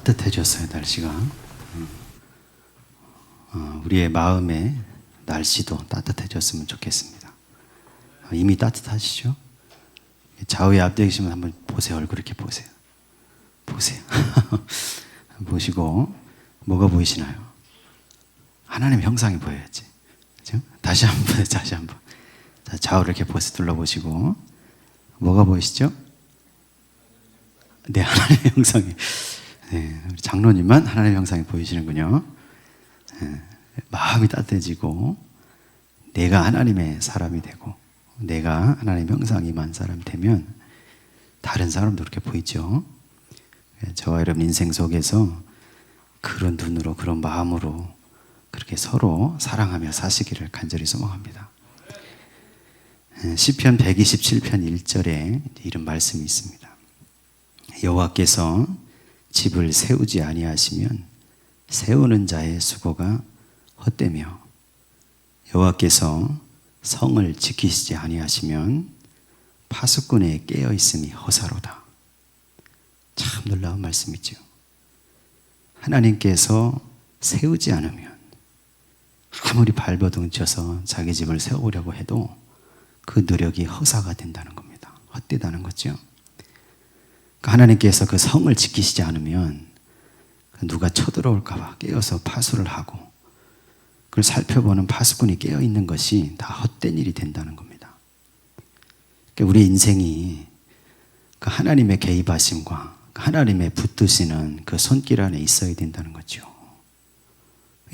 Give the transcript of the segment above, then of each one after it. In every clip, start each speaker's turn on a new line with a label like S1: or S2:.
S1: 따뜻해졌어요, 날씨가. 어, 우리의 마음의 날씨도 따뜻해졌으면 좋겠습니다. 어, 이미 따뜻하시죠? 좌우에 앞에 계시면 한번 보세요. 얼굴 이렇게 보세요. 보세요. 보시고 뭐가 보이시나요? 하나님 형상이 보여야지. 그죠? 다시 한번 보세요. 다시 한 번. 자, 좌우를 이렇게 보세 둘러보시고 뭐가 보이시죠? 네, 하나님의 형상이. 네, 장로님만 하나님의 형상이 보이시는군요. 네, 마음이 따뜻해지고 내가 하나님의 사람이 되고 내가 하나님의 형상이 임한 사람이 되면 다른 사람도 그렇게 보이죠. 네, 저와 여러분 인생 속에서 그런 눈으로 그런 마음으로 그렇게 서로 사랑하며 사시기를 간절히 소망합니다. 네, 시편 127편 1절에 이런 말씀이 있습니다. 여호와께서 집을 세우지 아니하시면 세우는 자의 수고가 헛되며 여호와께서 성을 지키시지 아니하시면 파수꾼에 깨어 있음이 허사로다. 참 놀라운 말씀이죠. 하나님께서 세우지 않으면 아무리 발버둥 쳐서 자기 집을 세우려고 해도 그 노력이 허사가 된다는 겁니다. 헛되다는 거죠. 그러니까 하나님께서 그 성을 지키시지 않으면 누가 쳐들어올까봐 깨어서 파수를 하고 그걸 살펴보는 파수꾼이 깨어 있는 것이 다 헛된 일이 된다는 겁니다. 그러니까 우리 인생이 그 하나님의 개입하심과 그 하나님의 붙드시는 그 손길 안에 있어야 된다는 거죠.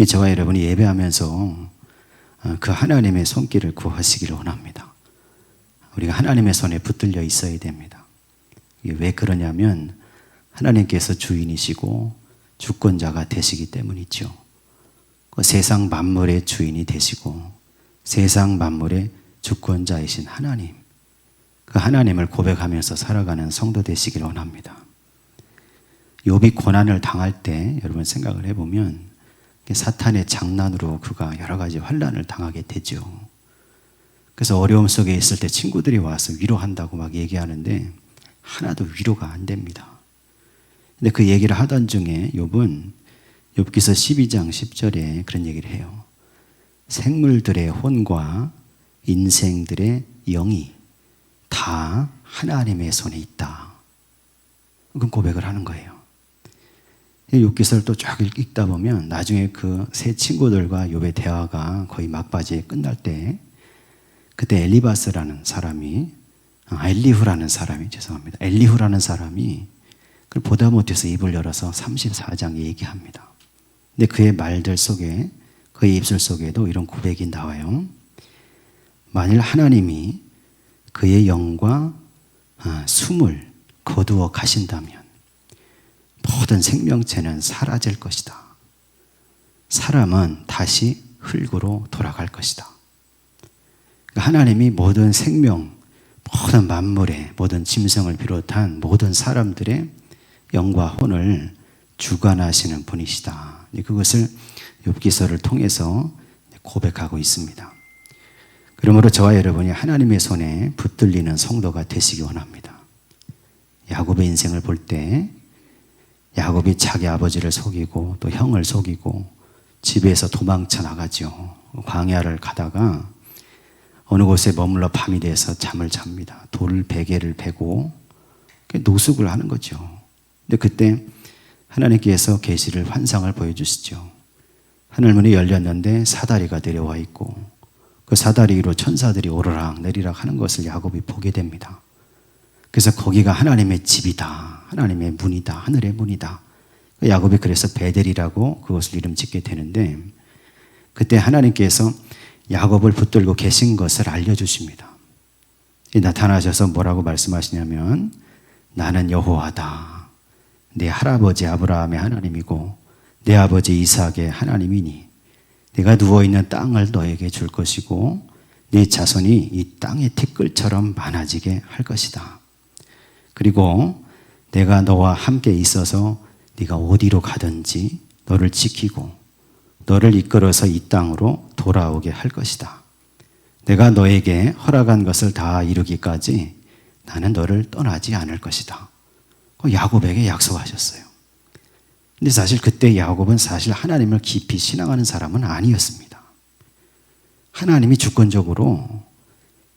S1: 저와 여러분이 예배하면서 어, 그 하나님의 손길을 구하시기를 원합니다. 우리가 하나님의 손에 붙들려 있어야 됩니다. 왜 그러냐면 하나님께서 주인이시고 주권자가 되시기 때문이죠. 그 세상 만물의 주인이 되시고 세상 만물의 주권자이신 하나님, 그 하나님을 고백하면서 살아가는 성도 되시길 원합니다. 욥이 고난을 당할 때 여러분 생각을 해보면 사탄의 장난으로 그가 여러 가지 환란을 당하게 되죠. 그래서 어려움 속에 있을 때 친구들이 와서 위로한다고 막 얘기하는데 하나도 위로가 안 됩니다. 근데 그 얘기를 하던 중에 욥은 욥기서 12장 10절에 그런 얘기를 해요. 생물들의 혼과 인생들의 영이 다 하나님의 손에 있다. 그건 고백을 하는 거예요. 욥기서를 또 쫙 읽다 보면 나중에 그 세 친구들과 욥의 대화가 거의 막바지에 끝날 때 그때 엘리바스라는 사람이 아, 엘리후라는 사람이 죄송합니다. 엘리후라는 사람이 그걸 보다 못해서 입을 열어서 34장 얘기합니다. 근데 그의 말들 속에 그의 입술 속에도 이런 고백이 나와요. 만일 하나님이 그의 영과 아, 숨을 거두어 가신다면 모든 생명체는 사라질 것이다. 사람은 다시 흙으로 돌아갈 것이다. 그러니까 하나님이 모든 생명, 모든 만물의 모든 짐승을 비롯한 모든 사람들의 영과 혼을 주관하시는 분이시다. 그것을 욥기서를 통해서 고백하고 있습니다. 그러므로 저와 여러분이 하나님의 손에 붙들리는 성도가 되시기 원합니다. 야곱의 인생을 볼 때 야곱이 자기 아버지를 속이고 또 형을 속이고 집에서 도망쳐 나가죠. 광야를 가다가 어느 곳에 머물러 밤이 돼서 잠을 잡니다. 돌 베개를 베고 노숙을 하는 거죠. 근데 그때 하나님께서 계시를 환상을 보여주시죠. 하늘문이 열렸는데 사다리가 내려와 있고 그 사다리 위로 천사들이 오르락 내리락 하는 것을 야곱이 보게 됩니다. 그래서 거기가 하나님의 집이다. 하나님의 문이다. 하늘의 문이다. 야곱이 그래서 베델이라고 그것을 이름 짓게 되는데 그때 하나님께서 야곱을 붙들고 계신 것을 알려주십니다. 나타나셔서 뭐라고 말씀하시냐면 나는 여호와다. 내 할아버지 아브라함의 하나님이고 내 아버지 이삭의 하나님이니 내가 누워 있는 땅을 너에게 줄 것이고 네 자손이 이 땅의 티끌처럼 많아지게 할 것이다. 그리고 내가 너와 함께 있어서 네가 어디로 가든지 너를 지키고 너를 이끌어서 이 땅으로 돌아오게 할 것이다. 내가 너에게 허락한 것을 다 이루기까지 나는 너를 떠나지 않을 것이다. 야곱에게 약속하셨어요. 근데 사실 그때 야곱은 사실 하나님을 깊이 신앙하는 사람은 아니었습니다. 하나님이 주권적으로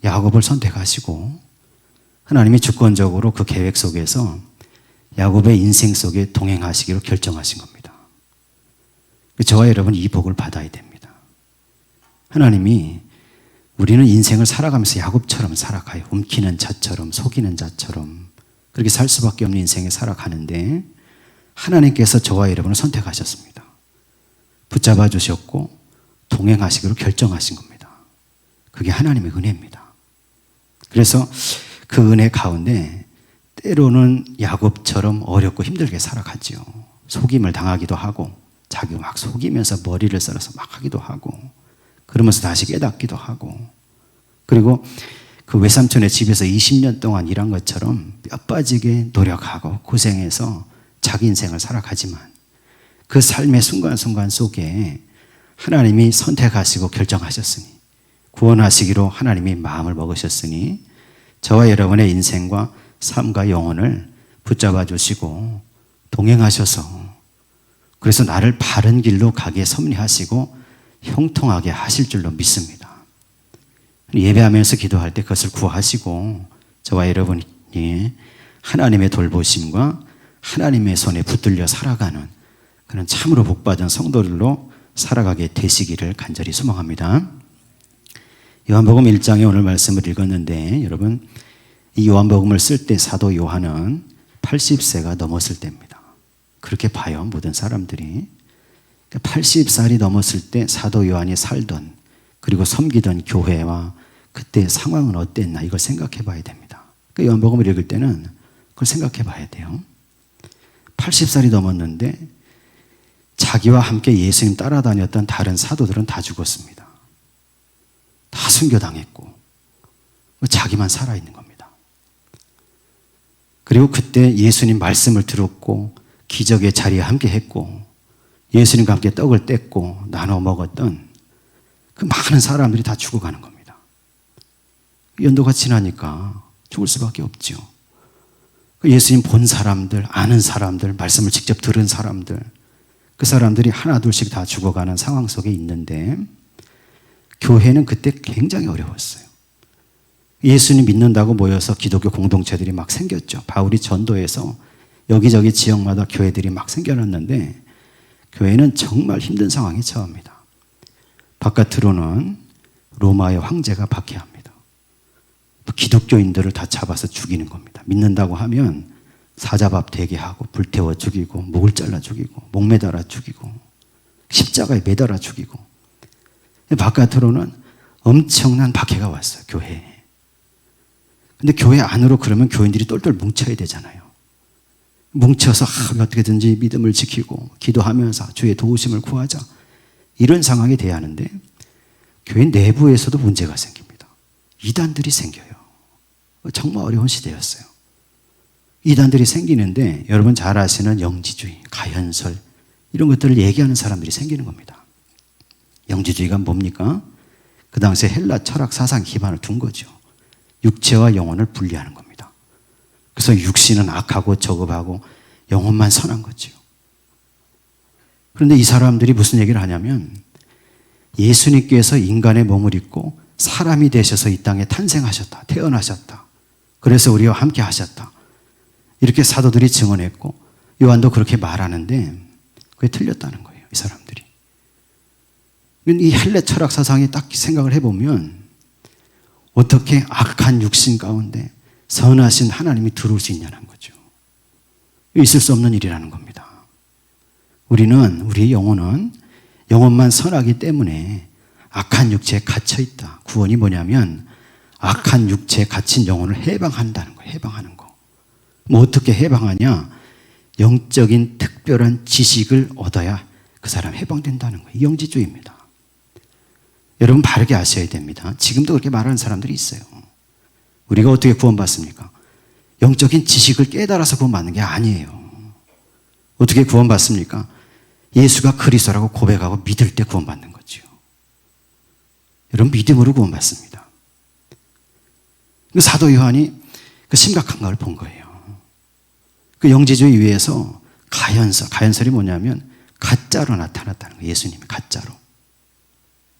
S1: 야곱을 선택하시고 하나님이 주권적으로 그 계획 속에서 야곱의 인생 속에 동행하시기로 결정하신 겁니다. 저와 여러분 이 복을 받아야 됩니다. 하나님이 우리는 인생을 살아가면서 야곱처럼 살아가요. 움키는 자처럼 속이는 자처럼 그렇게 살 수밖에 없는 인생에 살아가는데 하나님께서 저와 여러분을 선택하셨습니다. 붙잡아 주셨고 동행하시기로 결정하신 겁니다. 그게 하나님의 은혜입니다. 그래서 그 은혜 가운데 때로는 야곱처럼 어렵고 힘들게 살아가지요. 속임을 당하기도 하고 자기 막 속이면서 머리를 썰어서 막 하기도 하고 그러면서 다시 깨닫기도 하고. 그리고 그 외삼촌의 집에서 20년 동안 일한 것처럼 뼈 빠지게 노력하고 고생해서 자기 인생을 살아가지만 그 삶의 순간순간 속에 하나님이 선택하시고 결정하셨으니 구원하시기로 하나님이 마음을 먹으셨으니 저와 여러분의 인생과 삶과 영혼을 붙잡아 주시고 동행하셔서 그래서 나를 바른 길로 가게 섭리하시고 형통하게 하실 줄로 믿습니다. 예배하면서 기도할 때 그것을 구하시고 저와 여러분이 하나님의 돌보심과 하나님의 손에 붙들려 살아가는 그런 참으로 복받은 성도들로 살아가게 되시기를 간절히 소망합니다. 요한복음 1장에 오늘 말씀을 읽었는데 여러분 이 요한복음을 쓸 때 사도 요한은 80세가 넘었을 때입니다. 그렇게 봐요 모든 사람들이 80살이 그러니까 넘었을 때 사도 요한이 살던 그리고 섬기던 교회와 그때 상황은 어땠나 이걸 생각해 봐야 됩니다. 그 요한복음을 읽을 때는 그걸 생각해 봐야 돼요. 80살이 넘었는데 자기와 함께 예수님 따라다녔던 다른 사도들은 다 죽었습니다. 다 순교당했고 자기만 살아있는 겁니다. 그리고 그때 예수님 말씀을 들었고 기적의 자리에 함께 했고 예수님과 함께 떡을 뗐고 나눠 먹었던 그 많은 사람들이 다 죽어가는 겁니다. 연도가 지나니까 죽을 수밖에 없죠. 그 예수님 본 사람들, 아는 사람들, 말씀을 직접 들은 사람들, 그 사람들이 하나둘씩 다 죽어가는 상황 속에 있는데 교회는 그때 굉장히 어려웠어요. 예수님 믿는다고 모여서 기독교 공동체들이 막 생겼죠. 바울이 전도해서 여기저기 지역마다 교회들이 막 생겨났는데 교회는 정말 힘든 상황에 처합니다. 바깥으로는 로마의 황제가 박해합니다. 기독교인들을 다 잡아서 죽이는 겁니다. 믿는다고 하면 사자밥 되게 하고 불태워 죽이고 목을 잘라 죽이고 목 매달아 죽이고 십자가에 매달아 죽이고 바깥으로는 엄청난 박해가 왔어요, 교회에. 근데 교회 안으로 그러면 교인들이 똘똘 뭉쳐야 되잖아요. 뭉쳐서 아, 어떻게든지 믿음을 지키고 기도하면서 주의 도우심을 구하자. 이런 상황이 돼야 하는데 교회 내부에서도 문제가 생깁니다. 이단들이 생겨요. 정말 어려운 시대였어요. 이단들이 생기는데 여러분 잘 아시는 영지주의, 가현설 이런 것들을 얘기하는 사람들이 생기는 겁니다. 영지주의가 뭡니까? 그 당시에 헬라 철학 사상 기반을 둔 거죠. 육체와 영혼을 분리하는 겁니다. 그래서 육신은 악하고 저급하고 영혼만 선한 거죠. 그런데 이 사람들이 무슨 얘기를 하냐면 예수님께서 인간의 몸을 입고 사람이 되셔서 이 땅에 탄생하셨다. 태어나셨다. 그래서 우리와 함께 하셨다. 이렇게 사도들이 증언했고 요한도 그렇게 말하는데 그게 틀렸다는 거예요. 이 사람들이. 이 헬레 철학 사상에 딱 생각을 해보면 어떻게 악한 육신 가운데 선하신 하나님이 들어올 수 있냐는 거죠. 있을 수 없는 일이라는 겁니다. 우리는 우리의 영혼은 영혼만 선하기 때문에 악한 육체에 갇혀 있다. 구원이 뭐냐면 악한 육체에 갇힌 영혼을 해방한다는 거예요. 해방하는 거. 뭐 어떻게 해방하냐? 영적인 특별한 지식을 얻어야 그 사람 해방된다는 거예요. 영지주의입니다. 여러분 바르게 아셔야 됩니다. 지금도 그렇게 말하는 사람들이 있어요. 우리가 어떻게 구원받습니까? 영적인 지식을 깨달아서 구원받는 게 아니에요. 어떻게 구원받습니까? 예수가 그리스도라고 고백하고 믿을 때 구원받는 거죠. 여러분 믿음으로 구원받습니다. 그 사도 요한이 그 심각한 걸 본 거예요. 그 영지주의 위에서 가연설. 가연설이 뭐냐면 가짜로 나타났다는 거예요. 예수님이 가짜로.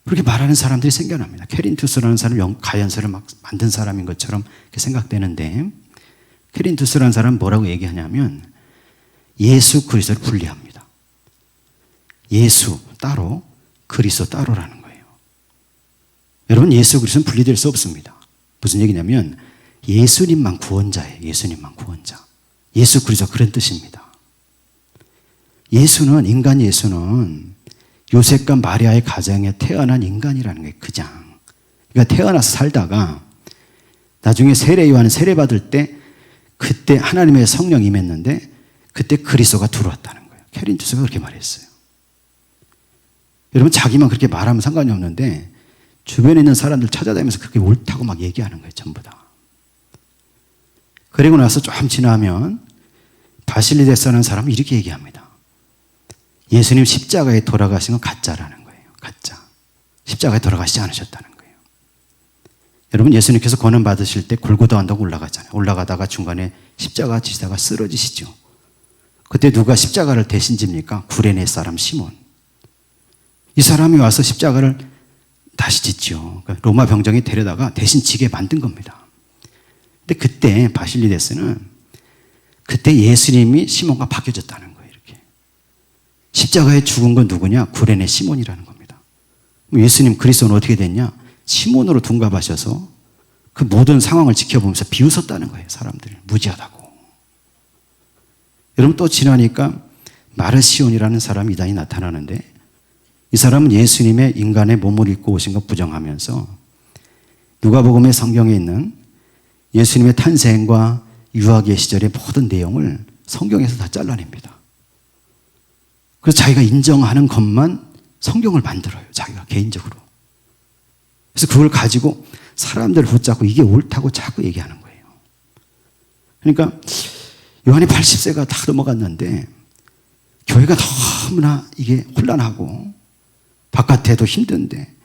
S1: 그렇게 말하는 사람들이 생겨납니다. 캐린투스라는 사람이 가연설을 막 만든 사람인 것처럼 생각되는데 캐린투스라는 사람은 뭐라고 얘기하냐면 예수 그리스도를 분리합니다. 예수 따로 그리스도 따로라는 거예요. 여러분 예수 그리스도는 분리될 수 없습니다. 무슨 얘기냐면 예수님만 구원자예요. 예수님만 구원자. 예수 그리스도 그런 뜻입니다. 예수는 인간 예수는 요셉과 마리아의 가정에 태어난 인간이라는 게 그냥. 그러니까 태어나서 살다가 나중에 세례 요한 세례 받을 때 그때 하나님의 성령 임했는데 그때 그리스도가 들어왔다는 거예요. 캐린투스가 그렇게 말했어요. 여러분 자기만 그렇게 말하면 상관이 없는데 주변에 있는 사람들 찾아다니면서 그렇게 옳다고 막 얘기하는 거예요. 전부 다. 그리고 나서 좀 지나면 바실리 데스라는 사람은 이렇게 얘기합니다. 예수님 십자가에 돌아가신 건 가짜라는 거예요. 가짜. 십자가에 돌아가시지 않으셨다는 거예요. 여러분 예수님께서 권한 받으실 때 골고다 한다고 올라가잖아요. 올라가다가 중간에 십자가 지시다가 쓰러지시죠. 그때 누가 십자가를 대신 집니까? 구레네 사람 시몬. 이 사람이 와서 십자가를 다시 짓죠. 그러니까 로마 병정이 데려다가 대신 지게 만든 겁니다. 근데 그때 바실리데스는 그때 예수님이 시몬과 바뀌어졌다는 십자가에 죽은 건 누구냐? 구레네 시몬이라는 겁니다. 예수님 그리스도는 어떻게 됐냐? 시몬으로 둔갑하셔서 그 모든 상황을 지켜보면서 비웃었다는 거예요. 사람들 무지하다고. 여러분 또 지나니까 마르시온이라는 사람이 이단이 나타나는데 이 사람은 예수님의 인간의 몸을 입고 오신 것 부정하면서 누가복음의 성경에 있는 예수님의 탄생과 유아기의 시절의 모든 내용을 성경에서 다 잘라냅니다. 그래서 자기가 인정하는 것만 성경을 만들어요. 자기가 개인적으로. 그래서 그걸 가지고 사람들을 붙잡고 이게 옳다고 자꾸 얘기하는 거예요. 그러니까 요한이 80세가 다 넘어갔는데 교회가 너무나 이게 혼란하고 바깥에도 힘든데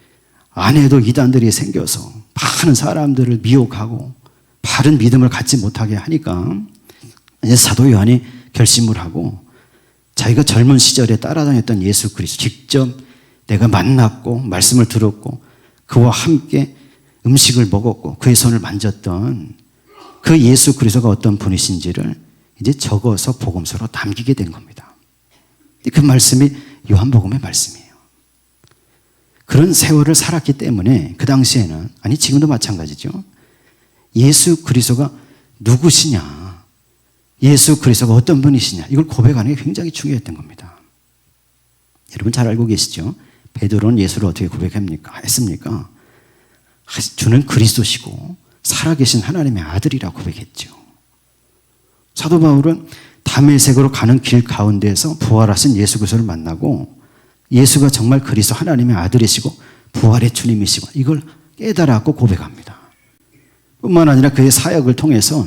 S1: 안에도 이단들이 생겨서 많은 사람들을 미혹하고 바른 믿음을 갖지 못하게 하니까 이제 사도 요한이 결심을 하고 자기가 젊은 시절에 따라다녔던 예수 그리스도 직접 내가 만났고 말씀을 들었고 그와 함께 음식을 먹었고 그의 손을 만졌던 그 예수 그리스도가 어떤 분이신지를 이제 적어서 복음서로 남기게 된 겁니다. 그 말씀이 요한복음의 말씀이에요. 그런 세월을 살았기 때문에 그 당시에는 아니 지금도 마찬가지죠. 예수 그리스도가 누구시냐? 예수 그리스도가 어떤 분이시냐? 이걸 고백하는 게 굉장히 중요했던 겁니다. 여러분 잘 알고 계시죠? 베드로는 예수를 어떻게 고백합니까? 했습니까? 주는 그리스도시고 살아계신 하나님의 아들이라고 고백했죠. 사도 바울은 담의색으로 가는 길 가운데에서 부활하신 예수 그리스도를 만나고 예수가 정말 그리스도 하나님의 아들이시고 부활의 주님이시고 이걸 깨달았고 고백합니다. 뿐만 아니라 그의 사역을 통해서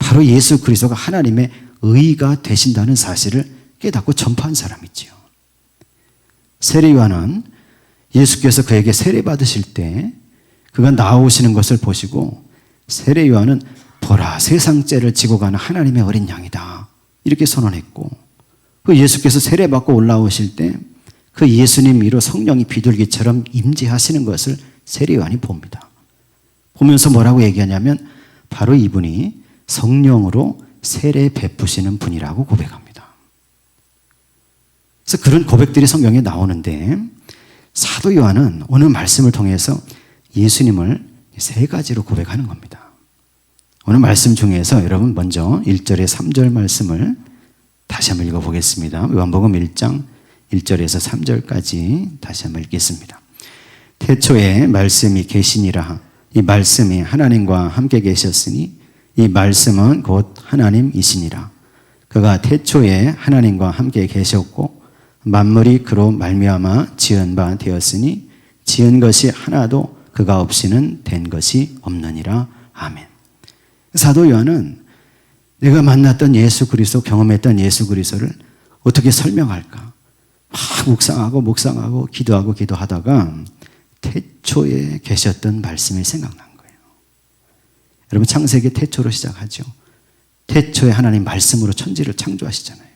S1: 바로 예수 그리스도가 하나님의 의가 되신다는 사실을 깨닫고 전파한 사람이지요. 세례요한은 예수께서 그에게 세례 받으실 때 그가 나오시는 것을 보시고 세례요한은 보라 세상 죄를 지고 가는 하나님의 어린 양이다. 이렇게 선언했고 그 예수께서 세례 받고 올라오실 때 그 예수님 위로 성령이 비둘기처럼 임재하시는 것을 세례요한이 봅니다. 보면서 뭐라고 얘기하냐면 바로 이분이 성령으로 세례 베푸시는 분이라고 고백합니다. 그래서 그런 고백들이 성경에 나오는데 사도 요한은 오늘 말씀을 통해서 예수님을 세 가지로 고백하는 겁니다. 오늘 말씀 중에서 여러분 먼저 1절에 3절 말씀을 다시 한번 읽어보겠습니다. 요한복음 1장 1절에서 3절까지 다시 한번 읽겠습니다. 태초에 말씀이 계시니라 이 말씀이 하나님과 함께 계셨으니 이 말씀은 곧 하나님이시니라. 그가 태초에 하나님과 함께 계셨고 만물이 그로 말미암아 지은 바 되었으니 지은 것이 하나도 그가 없이는 된 것이 없느니라. 아멘. 사도 요한은 내가 만났던 예수 그리스도 경험했던 예수 그리스도를 어떻게 설명할까? 막 묵상하고 묵상하고 기도하고 기도하다가 태초에 계셨던 말씀이 거예요. 여러분 창세기 태초로 시작하죠. 태초에 하나님 말씀으로 천지를 창조하시잖아요.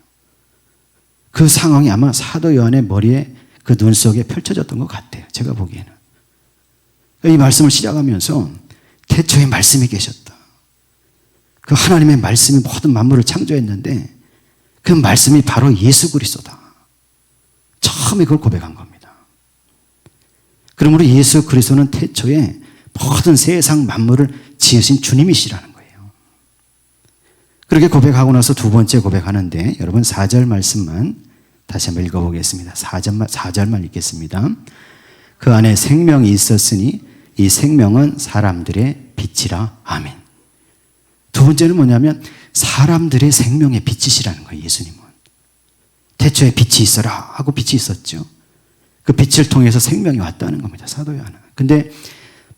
S1: 그 상황이 아마 사도 요한의 머리에 그 눈 속에 펼쳐졌던 것 같아요. 제가 보기에는. 이 말씀을 시작하면서 태초에 말씀이 계셨다. 그 하나님의 말씀이 모든 만물을 창조했는데 그 말씀이 바로 예수 그리스도다. 처음에 그걸 고백한 겁니다. 그러므로 예수 그리스도는 태초에 모든 세상 만물을 지으신 주님이시라는 거예요. 그렇게 고백하고 나서 두 번째 고백하는데 여러분 4절 말씀만 다시 한번 읽어보겠습니다. 4절만, 4절만 읽겠습니다. 그 안에 생명이 있었으니 이 생명은 사람들의 빛이라. 아멘. 두 번째는 뭐냐면 사람들의 생명의 빛이시라는 거예요, 예수님은. 태초에 빛이 있어라 하고 빛이 있었죠. 그 빛을 통해서 생명이 왔다는 겁니다, 사도 요한은. 근데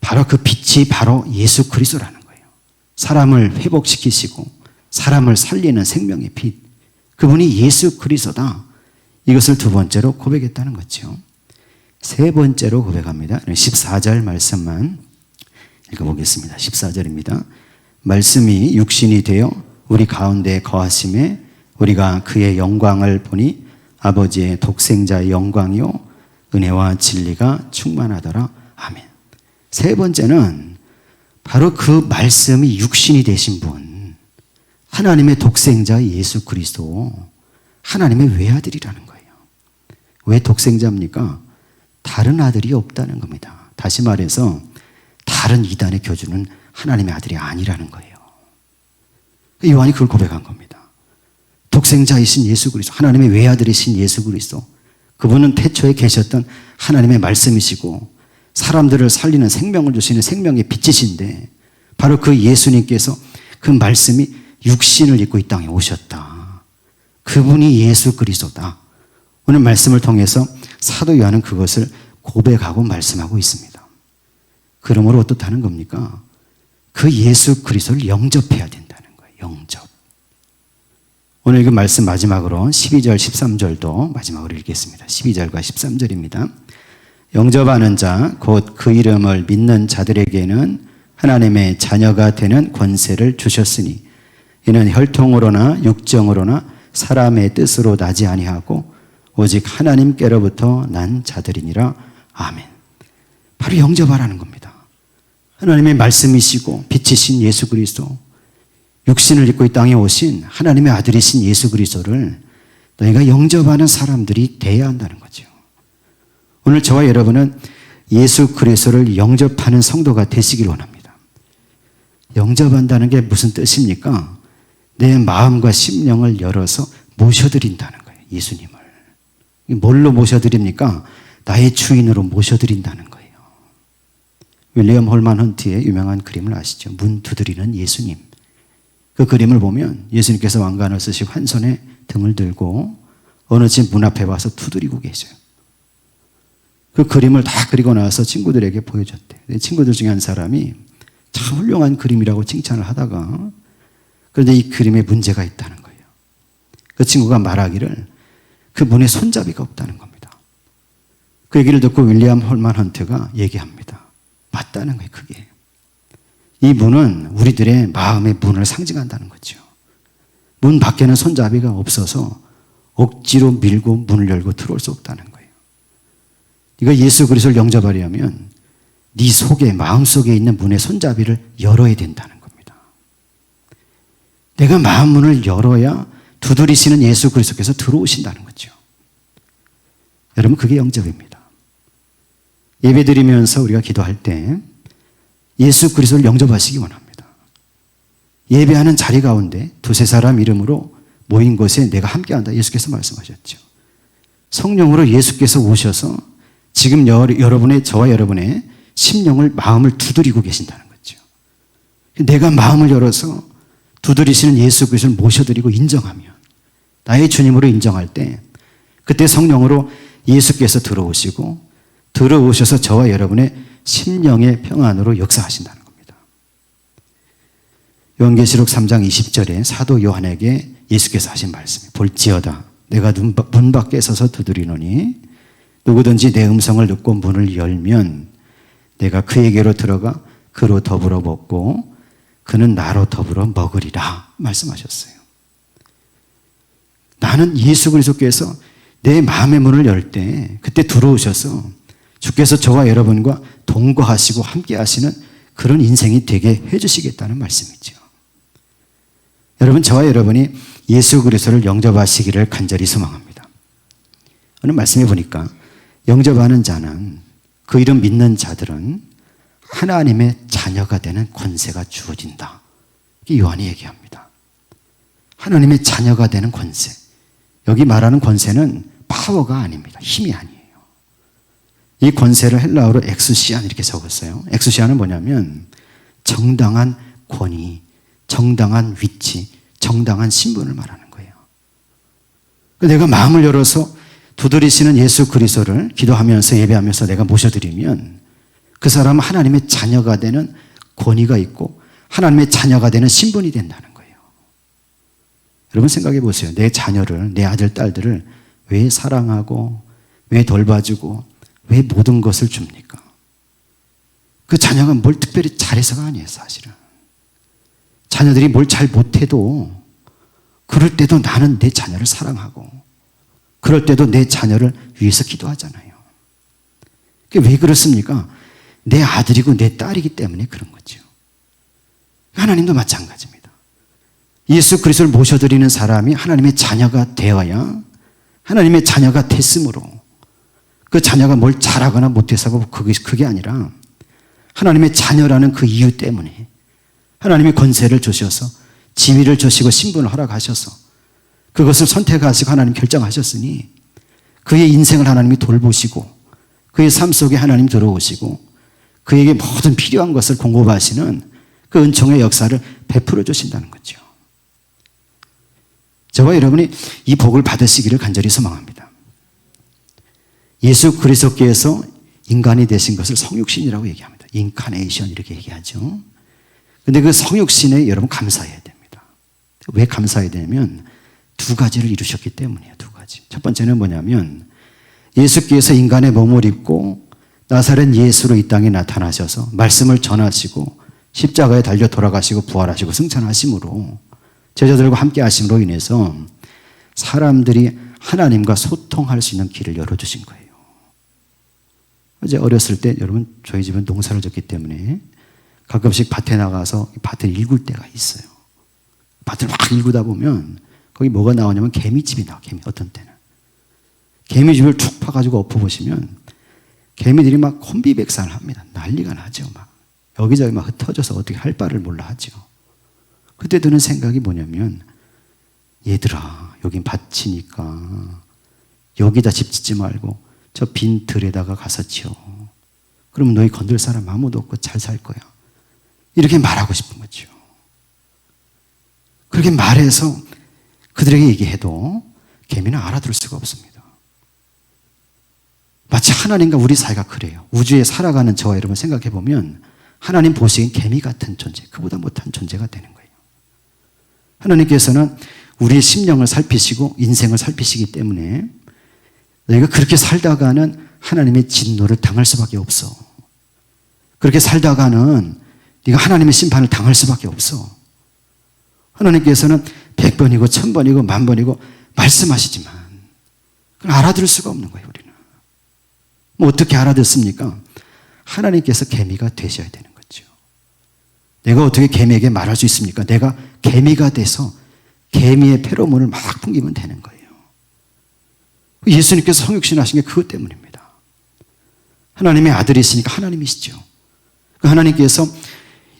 S1: 바로 그 빛이 바로 예수 그리스도라는 거예요. 사람을 회복시키시고 사람을 살리는 생명의 빛. 그분이 예수 그리스도다. 이것을 두 번째로 고백했다는 거죠. 세 번째로 고백합니다. 14절 말씀만 읽어보겠습니다. 14절입니다. 말씀이 육신이 되어 우리 가운데 거하심에 우리가 그의 영광을 보니 아버지의 독생자의 영광이요 은혜와 진리가 충만하더라. 아멘. 세 번째는 바로 그 말씀이 육신이 되신 분, 하나님의 독생자 예수 그리스도, 하나님의 외아들이라는 거예요. 왜 독생자입니까? 다른 아들이 없다는 겁니다. 다시 말해서 다른 이단의 교주는 하나님의 아들이 아니라는 거예요. 요한이 그걸 고백한 겁니다. 독생자이신 예수 그리스도, 하나님의 외아들이신 예수 그리스도, 그분은 태초에 계셨던 하나님의 말씀이시고 사람들을 살리는 생명을 주시는 생명의 빛이신데 바로 그 예수님께서 그 말씀이 육신을 입고 이 땅에 오셨다. 그분이 예수 그리스도다. 오늘 말씀을 통해서 사도 요한은 그것을 고백하고 말씀하고 있습니다. 그러므로 어떻다는 겁니까? 그 예수 그리스도를 영접해야 된다는 거예요. 영접. 오늘 그 말씀 마지막으로 12절, 13절도 마지막으로 읽겠습니다. 12절과 13절입니다. 영접하는 자, 곧 그 이름을 믿는 자들에게는 하나님의 자녀가 되는 권세를 주셨으니 이는 혈통으로나 육정으로나 사람의 뜻으로 나지 아니하고 오직 하나님께로부터 난 자들이니라. 아멘. 바로 영접하라는 겁니다. 하나님의 말씀이시고 빛이신 예수 그리스도, 육신을 입고 이 땅에 오신 하나님의 아들이신 예수 그리스도를 너희가 영접하는 사람들이 돼야 한다는 거죠. 오늘 저와 여러분은 예수 그리스도를 영접하는 성도가 되시길 원합니다. 영접한다는 게 무슨 뜻입니까? 내 마음과 심령을 열어서 모셔드린다는 거예요. 예수님을. 뭘로 모셔드립니까? 나의 주인으로 모셔드린다는 거예요. 윌리엄 홀만 헌트의 유명한 그림을 아시죠? 문 두드리는 예수님. 그 그림을 보면 예수님께서 왕관을 쓰시고 한 손에 등을 들고 어느 집 문 앞에 와서 두드리고 계셔요. 그 그림을 다 그리고 나서 친구들에게 보여줬대. 내 친구들 중에 한 사람이 참 훌륭한 그림이라고 칭찬을 하다가 그런데 이 그림에 문제가 있다는 거예요. 그 친구가 말하기를 그 문에 손잡이가 없다는 겁니다. 그 얘기를 듣고 윌리엄 홀만 헌트가 얘기합니다. 맞다는 거예요, 그게. 이 문은 우리들의 마음의 문을 상징한다는 거죠. 문 밖에는 손잡이가 없어서 억지로 밀고 문을 열고 들어올 수 없다는 거예요. 네가 예수 그리스도를 영접하려면 네 속에 마음 속에 있는 문의 손잡이를 열어야 된다는 겁니다. 내가 마음 문을 열어야 두드리시는 예수 그리스도께서 들어오신다는 거죠. 여러분 그게 영접입니다. 예배 드리면서 우리가 기도할 때 예수 그리스도를 영접하시기 원합니다. 예배하는 자리 가운데 두세 사람 이름으로 모인 곳에 내가 함께한다. 예수께서 말씀하셨죠. 성령으로 예수께서 오셔서 지금 여 러분의 저와 여러분의 심령을 마음을 두드리고 계신다는 거죠. 내가 마음을 열어서 두드리시는 예수 그리스도를 모셔드리고 인정하면 나의 주님으로 인정할 때 그때 성령으로 예수께서 들어오시고 들어오셔서 저와 여러분의 심령의 평안으로 역사하신다는 겁니다. 요한계시록 3장 20절에 사도 요한에게 예수께서 하신 말씀이 볼지어다 내가 문 밖에 서서 두드리노니 누구든지 내 음성을 듣고 문을 열면 내가 그에게로 들어가 그로 더불어 먹고 그는 나로 더불어 먹으리라 말씀하셨어요. 나는 예수 그리스도께서 내 마음의 문을 열 때 그때 들어오셔서 주께서 저와 여러분과 동거하시고 함께 하시는 그런 인생이 되게 해 주시겠다는 말씀이죠. 여러분 저와 여러분이 예수 그리스도를 영접하시기를 간절히 소망합니다. 오늘 말씀해 보니까 영접하는 자는 그 이름 믿는 자들은 하나님의 자녀가 되는 권세가 주어진다. 요한이 얘기합니다. 하나님의 자녀가 되는 권세. 여기 말하는 권세는 파워가 아닙니다. 힘이 아니에요. 이 권세를 헬라어로 엑수시안 이렇게 적었어요. 엑수시안은 뭐냐면 정당한 권위, 정당한 위치, 정당한 신분을 말하는 거예요. 내가 마음을 열어서 두드리시는 예수 그리스도를 기도하면서 예배하면서 내가 모셔드리면 그 사람은 하나님의 자녀가 되는 권위가 있고 하나님의 자녀가 되는 신분이 된다는 거예요. 여러분 생각해 보세요. 내 자녀를, 내 아들, 딸들을 왜 사랑하고, 왜 돌봐주고, 왜 모든 것을 줍니까? 그 자녀가 뭘 특별히 잘해서가 아니에요, 사실은. 자녀들이 뭘 잘 못해도, 그럴 때도 나는 내 자녀를 사랑하고, 그럴 때도 내 자녀를 위해서 기도하잖아요. 그게 왜 그렇습니까? 내 아들이고 내 딸이기 때문에 그런 거죠. 하나님도 마찬가지입니다. 예수 그리스도를 모셔드리는 사람이 하나님의 자녀가 되어야 하나님의 자녀가 됐으므로 그 자녀가 뭘 잘하거나 못해서가 그게, 그게 아니라 하나님의 자녀라는 그 이유 때문에 하나님의 권세를 주셔서 지위를 주시고 신분을 허락하셔서 그것을 선택하시고 하나님 결정하셨으니 그의 인생을 하나님이 돌보시고 그의 삶 속에 하나님 들어오시고 그에게 모든 필요한 것을 공급하시는 그 은총의 역사를 베풀어 주신다는 거죠. 저와 여러분이 이 복을 받으시기를 간절히 소망합니다. 예수 그리스도께서 인간이 되신 것을 성육신이라고 얘기합니다. 인카네이션 이렇게 얘기하죠. 근데 그 성육신에 여러분 감사해야 됩니다. 왜 감사해야 되냐면 두 가지를 이루셨기 때문이에요. 두 가지. 첫 번째는 뭐냐면 예수께서 인간의 몸을 입고 나사렛 예수로 이 땅에 나타나셔서 말씀을 전하시고 십자가에 달려 돌아가시고 부활하시고 승천하심으로 제자들과 함께 하심으로 인해서 사람들이 하나님과 소통할 수 있는 길을 열어주신 거예요. 어제 어렸을 때 여러분 저희 집은 농사를 졌기 때문에 가끔씩 밭에 나가서 밭을 일굴 때가 있어요. 밭을 막 일구다 보면 거기 뭐가 나오냐면 개미집이 나와, 개미, 어떤 때는. 개미집을 툭 파가지고 엎어보시면 개미들이 막 콤비백산을 합니다. 난리가 나죠, 막. 여기저기 막 흩어져서 어떻게 할 바를 몰라 하죠. 그때 드는 생각이 뭐냐면, 얘들아, 여긴 밭이니까 여기다 집 짓지 말고 저 빈 들에다가 가서 지어. 그럼 너희 건들 사람 아무도 없고 잘 살 거야. 이렇게 말하고 싶은 거죠. 그렇게 말해서 그들에게 얘기해도 개미는 알아들을 수가 없습니다. 마치 하나님과 우리 사이가 그래요. 우주에 살아가는 저와 여러분 생각해 보면 하나님 보시기엔 개미 같은 존재, 그보다 못한 존재가 되는 거예요. 하나님께서는 우리의 심령을 살피시고 인생을 살피시기 때문에 너희가 그렇게 살다가는 하나님의 진노를 당할 수밖에 없어. 그렇게 살다가는 네가 하나님의 심판을 당할 수밖에 없어. 하나님께서는 백 번이고 천 번이고 만 번이고 말씀하시지만 그걸 알아들을 수가 없는 거예요, 우리는. 뭐 어떻게 알아듣습니까? 하나님께서 개미가 되셔야 되는 거죠. 내가 어떻게 개미에게 말할 수 있습니까? 내가 개미가 돼서 개미의 페로몬을 막 풍기면 되는 거예요. 예수님께서 성육신 하신 게 그것 때문입니다. 하나님의 아들이시니까 하나님이시죠. 그 하나님께서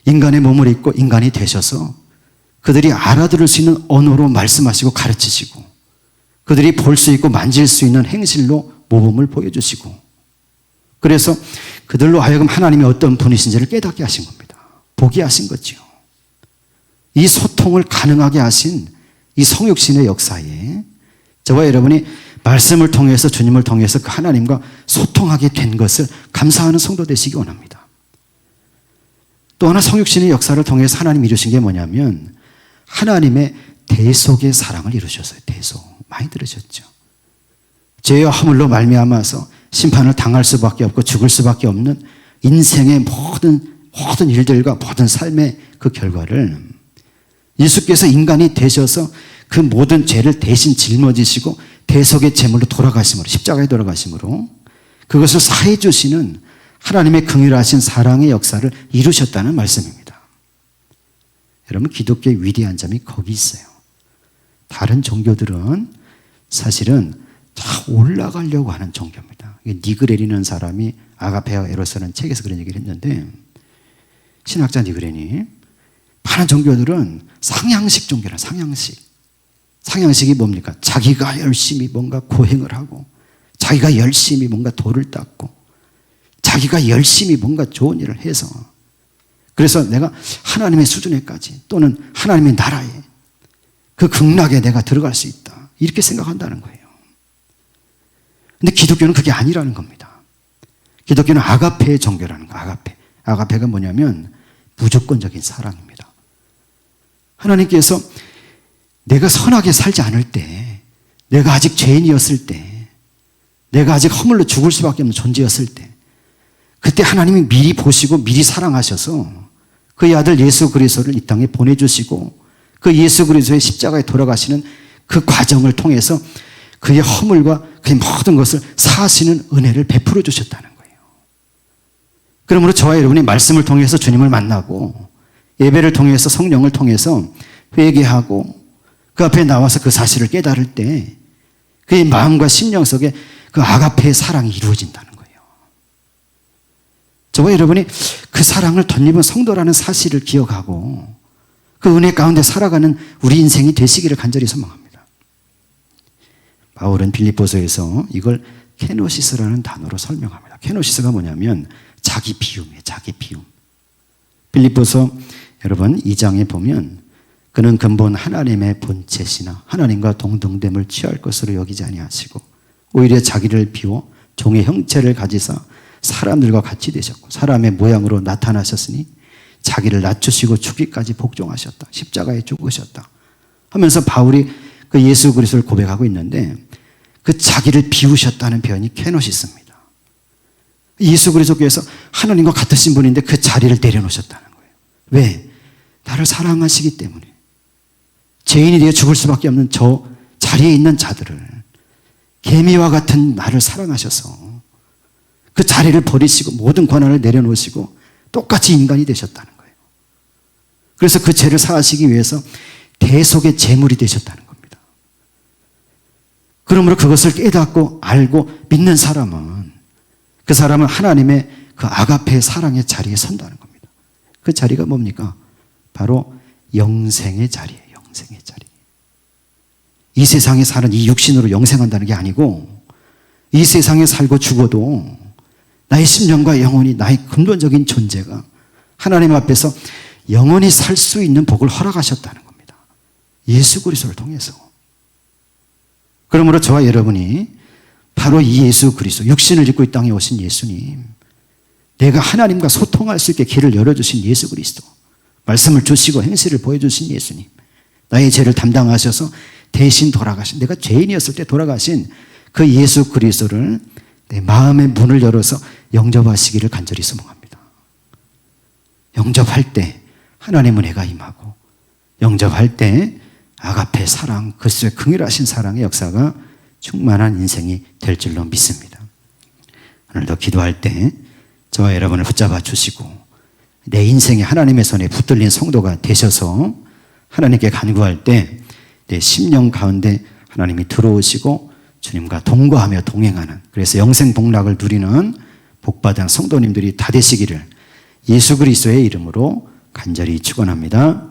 S1: 인간의 몸을 입고 인간이 되셔서 그들이 알아들을 수 있는 언어로 말씀하시고 가르치시고 그들이 볼 수 있고 만질 수 있는 행실로 모범을 보여주시고 그래서 그들로 하여금 하나님이 어떤 분이신지를 깨닫게 하신 겁니다. 보게 하신 거죠. 이 소통을 가능하게 하신 이 성육신의 역사에 저와 여러분이 말씀을 통해서 주님을 통해서 그 하나님과 소통하게 된 것을 감사하는 성도 되시기 원합니다. 또 하나 성육신의 역사를 통해서 하나님 이루신 게 뭐냐면 하나님의 대속의 사랑을 이루셨어요. 대속. 많이 들으셨죠? 죄와 허물로 말미암아서 심판을 당할 수밖에 없고 죽을 수밖에 없는 인생의 모든 모든 일들과 모든 삶의 그 결과를 예수께서 인간이 되셔서 그 모든 죄를 대신 짊어지시고 대속의 제물로 돌아가심으로 십자가에 돌아가심으로 그것을 사해 주시는 하나님의 긍휼하신 사랑의 역사를 이루셨다는 말씀입니다. 여러분 기독교의 위대한 점이 거기 있어요. 다른 종교들은 사실은 다 올라가려고 하는 종교입니다. 니그레리는 사람이 아가페와 에로스라는 책에서 그런 얘기를 했는데 신학자 니그레니 많은 종교들은 상향식 종교라 상향식. 상향식이 뭡니까? 자기가 열심히 뭔가 고행을 하고 자기가 열심히 뭔가 돌을 닦고 자기가 열심히 뭔가 좋은 일을 해서 그래서 내가 하나님의 수준에까지 또는 하나님의 나라에 그 극락에 내가 들어갈 수 있다. 이렇게 생각한다는 거예요. 근데 기독교는 그게 아니라는 겁니다. 기독교는 아가페의 종교라는 거, 아가페. 아가페가 뭐냐면 무조건적인 사랑입니다. 하나님께서 내가 선하게 살지 않을 때, 내가 아직 죄인이었을 때, 내가 아직 허물로 죽을 수밖에 없는 존재였을 때, 그때 하나님이 미리 보시고 미리 사랑하셔서 그의 아들 예수 그리스도를 이 땅에 보내주시고 그 예수 그리스도의 십자가에 돌아가시는 그 과정을 통해서 그의 허물과 그의 모든 것을 사하시는 은혜를 베풀어 주셨다는 거예요. 그러므로 저와 여러분이 말씀을 통해서 주님을 만나고 예배를 통해서 성령을 통해서 회개하고 그 앞에 나와서 그 사실을 깨달을 때 그의 마음과 심령 속에 그 아가페의 사랑이 이루어진다는. 저와 여러분이 그 사랑을 덧입은 성도라는 사실을 기억하고 그 은혜 가운데 살아가는 우리 인생이 되시기를 간절히 소망합니다. 바울은 빌립보서에서 이걸 케노시스라는 단어로 설명합니다. 케노시스가 뭐냐면 자기 비움이에요. 자기 비움. 빌립보서 여러분 2장에 보면 그는 근본 하나님의 본체시나 하나님과 동등됨을 취할 것으로 여기지 아니하시고 오히려 자기를 비워 종의 형체를 가지사 사람들과 같이 되셨고 사람의 모양으로 나타나셨으니 자기를 낮추시고 죽기까지 복종하셨다. 십자가에 죽으셨다. 하면서 바울이 그 예수 그리스도를 고백하고 있는데 그 자기를 비우셨다는 표현이 케노시스입니다. 예수 그리스도께서 하나님과 같으신 분인데 그 자리를 내려놓으셨다는 거예요. 왜? 나를 사랑하시기 때문에. 죄인이 되어 죽을 수밖에 없는 저 자리에 있는 자들을 개미와 같은 나를 사랑하셔서 그 자리를 버리시고 모든 권한을 내려놓으시고 똑같이 인간이 되셨다는 거예요. 그래서 그 죄를 사하시기 위해서 대속의 제물이 되셨다는 겁니다. 그러므로 그것을 깨닫고 알고 믿는 사람은 그 사람은 하나님의 그 아가페의 사랑의 자리에 선다는 겁니다. 그 자리가 뭡니까? 바로 영생의 자리예요. 영생의 자리. 이 세상에 사는 이 육신으로 영생한다는 게 아니고 이 세상에 살고 죽어도 나의 심령과 영혼이 나의 근본적인 존재가 하나님 앞에서 영원히 살 수 있는 복을 허락하셨다는 겁니다. 예수 그리스도를 통해서. 그러므로 저와 여러분이 바로 이 예수 그리스도, 육신을 입고 이 땅에 오신 예수님, 내가 하나님과 소통할 수 있게 길을 열어주신 예수 그리스도, 말씀을 주시고 행실을 보여주신 예수님, 나의 죄를 담당하셔서 대신 돌아가신, 내가 죄인이었을 때 돌아가신 그 예수 그리스도를 내 마음의 문을 열어서 영접하시기를 간절히 소망합니다. 영접할 때 하나님의 은혜가 임하고 영접할 때 아가페 사랑, 그리스도의 긍휼하신 사랑의 역사가 충만한 인생이 될 줄로 믿습니다. 오늘도 기도할 때 저와 여러분을 붙잡아 주시고 내 인생에 하나님의 손에 붙들린 성도가 되셔서 하나님께 간구할 때 내 심령 가운데 하나님이 들어오시고 주님과 동거하며 동행하는 그래서 영생 복락을 누리는 복받은 성도님들이 다 되시기를 예수 그리스도의 이름으로 간절히 축원합니다.